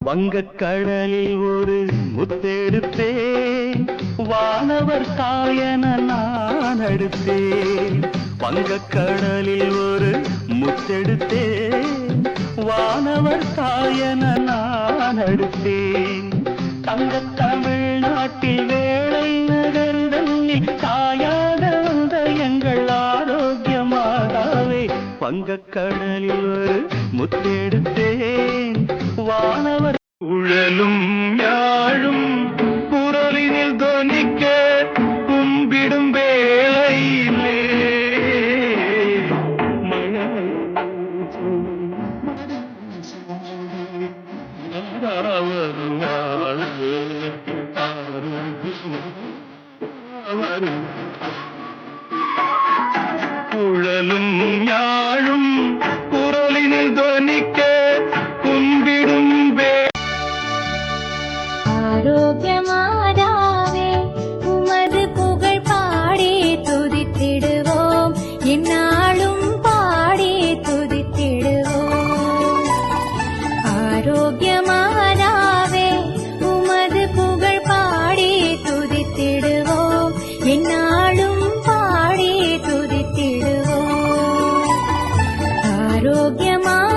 வங்கக்கடலில் ஒரு முத்தெடுத்தேன் வானவர் தாயன நான் அடுத்தேன் வங்கக்கடலில் ஒரு முத்தெடுத்தேன் வானவர் தாயன நான் அடுத்தேன் தங்க தமிழ்நாட்டில் வேலை நகர்தலில் தாயாக வந்த எங்கள் ஆரோக்கியமாகவே வங்கக்கடலில் ஒரு முத்தெடுத்தேன் வானவர் മുഴലും ഞാഴും കുരലിനിൽ ധ്വനിക്ക് കുമ്പിടും വേളയിലേ കുഴലും ഞാഴും കുരലിനിൽ ധ്വനിക്ക് 野猫